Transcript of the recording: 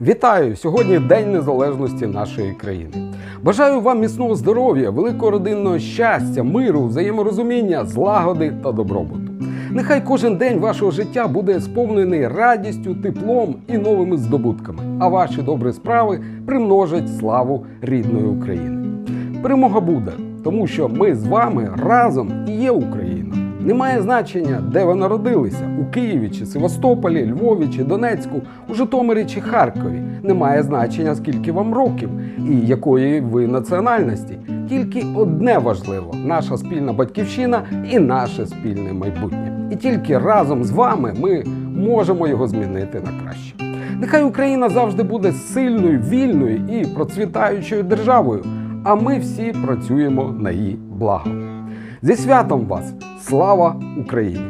Вітаю! Сьогодні День Незалежності нашої країни. Бажаю вам міцного здоров'я, великого родинного щастя, миру, взаєморозуміння, злагоди та добробуту. Нехай кожен день вашого життя буде сповнений радістю, теплом і новими здобутками, а ваші добрі справи примножать славу рідної України. Перемога буде, тому що ми з вами разом і є Україна. Немає значення, де ви народилися у Києві чи Севастополі, Львові чи Донецьку, у Житомирі чи Харкові. Немає значення, скільки вам років і якої ви національності. Тільки одне важливо наша спільна батьківщина і наше спільне майбутнє. І тільки разом з вами ми можемо його змінити на краще. Нехай Україна завжди буде сильною, вільною і процвітаючою державою, а ми всі працюємо на її благо. Зі святом вас! Слава Україні!